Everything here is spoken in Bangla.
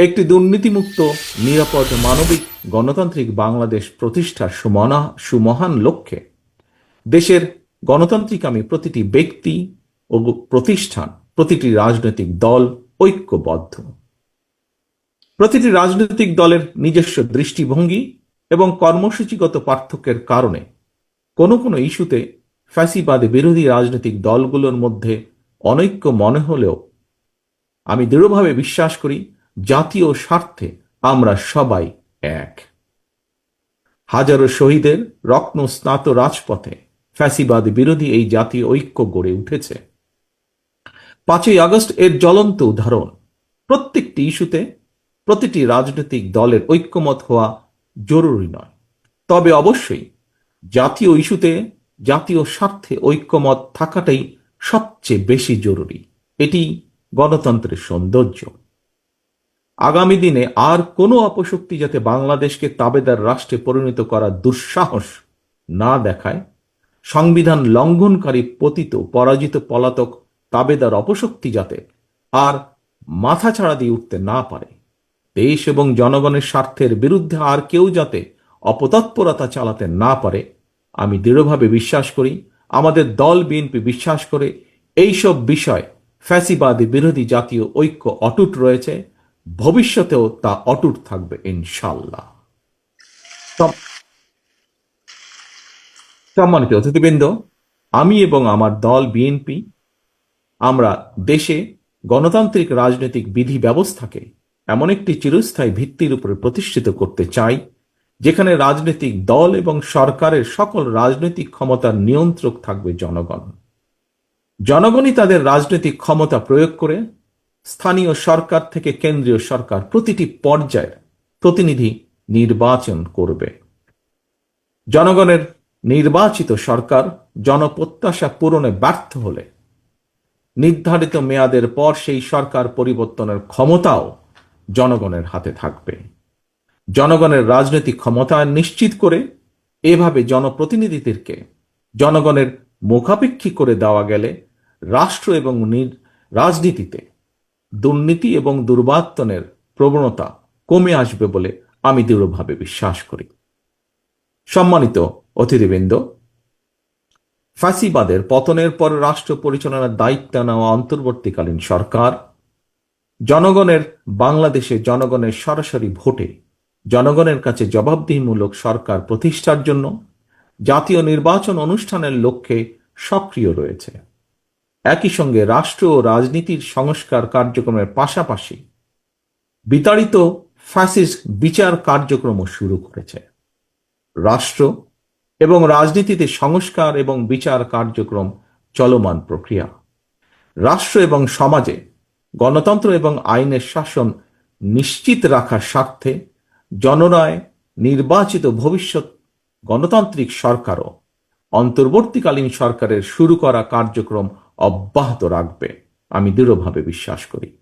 একটি দুর্নীতিমুক্ত, নিরাপদ, মানবিক, গণতান্ত্রিক বাংলাদেশ প্রতিষ্ঠার সুমনা, সুমহান লক্ষ্যে। দেশের গণতান্ত্রিকামী প্রতিটি ব্যক্তি ও প্রতিষ্ঠান, প্রতিটি রাজনৈতিক দল ঐক্যবদ্ধ। প্রতিটি রাজনৈতিক দলের নিজস্ব দৃষ্টিভঙ্গি এবং কর্মসূচিগত পার্থক্যের কারণে কোনো কোনো ইস্যুতে ফ্যাসিবাদ বিরোধী রাজনৈতিক দলগুলোর মধ্যে অনৈক্য মনে হলেও আমি দৃঢ়ভাবে বিশ্বাস করি জাতীয় স্বার্থে আমরা সবাই এক। হাজারো শহীদের রত্ন স্নাত রাজপথে ফ্যাসিবাদ বিরোধী এই জাতীয় ঐক্য গড়ে উঠেছে। পাঁচই আগস্ট এর জ্বলন্ত উদাহরণ। প্রত্যেকটি ইস্যুতে প্রতিটি রাজনৈতিক দলের ঐক্যমত হওয়া জরুরি নয়। তবে অবশ্যই জাতীয় ইস্যুতে জাতীয় স্বার্থে ঐক্যমত থাকাটাই সবচেয়ে বেশি জরুরি। এটি গণতন্ত্রের সৌন্দর্য। আগামী দিনে আর কোনো অপশক্তি যাতে বাংলাদেশকে তাবেদার রাষ্ট্রে পরিণত করার দুঃসাহস না দেখায়, সংবিধান লঙ্ঘনকারী পতিত পরাজিত পলাতক তাবেদার অপশক্তি যাতে আর মাথা ছাড়া দিয়ে উঠতে না পারে। দেশ এবং জনগণের স্বার্থের বিরুদ্ধে আর কেউ যাতে অপতৎপরতা চালাতে না পারে, আমি দৃঢ়ভাবে বিশ্বাস করি, আমাদের দল বিএনপি বিশ্বাস করে, এইসব বিষয় ফ্যাসিবাদী বিরোধী জাতীয় ঐক্য অটুট রয়েছে ভবিষ্যতেও তা অটুট থাকবে ইনশাল্লাহ সম্মানিত অতিথিবৃন্দ, আমি এবং আমার দল বিএনপি আমরা দেশে গণতান্ত্রিক রাজনৈতিক বিধি ব্যবস্থাকে এমন একটি চিরস্থায়ী ভিত্তির উপরে প্রতিষ্ঠিত করতে চাই, যেখানে রাজনৈতিক দল এবং সরকারের সকল রাজনৈতিক ক্ষমতার নিয়ন্ত্রক থাকবে জনগণ। জনগণই তাদের রাজনৈতিক ক্ষমতা প্রয়োগ করে স্থানীয় সরকার থেকে কেন্দ্রীয় সরকার প্রতিটি পর্যায়ের প্রতিনিধি নির্বাচন করবে। জনগণের নির্বাচিত সরকার জনপ্রত্যাশা পূরণে ব্যর্থ হলে নির্ধারিত মেয়াদের পর সেই সরকার পরিবর্তনের ক্ষমতাও জনগণের হাতে থাকবে। জনগণের রাজনৈতিক ক্ষমতা নিশ্চিত করে এভাবে জনপ্রতিনিধিদেরকে জনগণের মুখাপেক্ষী করে দেওয়া গেলে রাষ্ট্র এবং রাজনীতিতে দুর্নীতি এবং দুর্বাত্তনের প্রবণতা কমে আসবে বলে আমি দৃঢ়ভাবে বিশ্বাস করি। সম্মানিত অতিথিবৃন্দ ফ্যাসিবাদের পতনের পর রাষ্ট্র পরিচালনার দায়িত্ব নেওয়া অন্তর্বর্তীকালীন সরকার, জনগণের বাংলাদেশে জনগণের সরাসরি ভোটে জনগণের কাছে জবাবদিহিমূলক সরকার প্রতিষ্ঠার জন্য জাতীয় নির্বাচন অনুষ্ঠানের লক্ষ্যে সক্রিয় রয়েছে। একই সঙ্গে রাষ্ট্র ও রাজনীতির সংস্কার কার্যক্রমের পাশাপাশি বিতাড়িত ফ্যাসিস্ট বিচার কার্যক্রমও শুরু করেছে। রাষ্ট্র এবং রাজনীতিতে সংস্কার এবং বিচার কার্যক্রম চলমান প্রক্রিয়া। রাষ্ট্র এবং সমাজে গণতন্ত্র এবং আইনের শাসন নিশ্চিত রাখার স্বার্থে জনরায় নির্বাচিত ভবিষ্যৎ গণতান্ত্রিক সরকারও অন্তর্বর্তীকালীন সরকারের শুরু করা কার্যক্রম অব্যাহত রাখবে। আমি দৃঢ়ভাবে বিশ্বাস করি।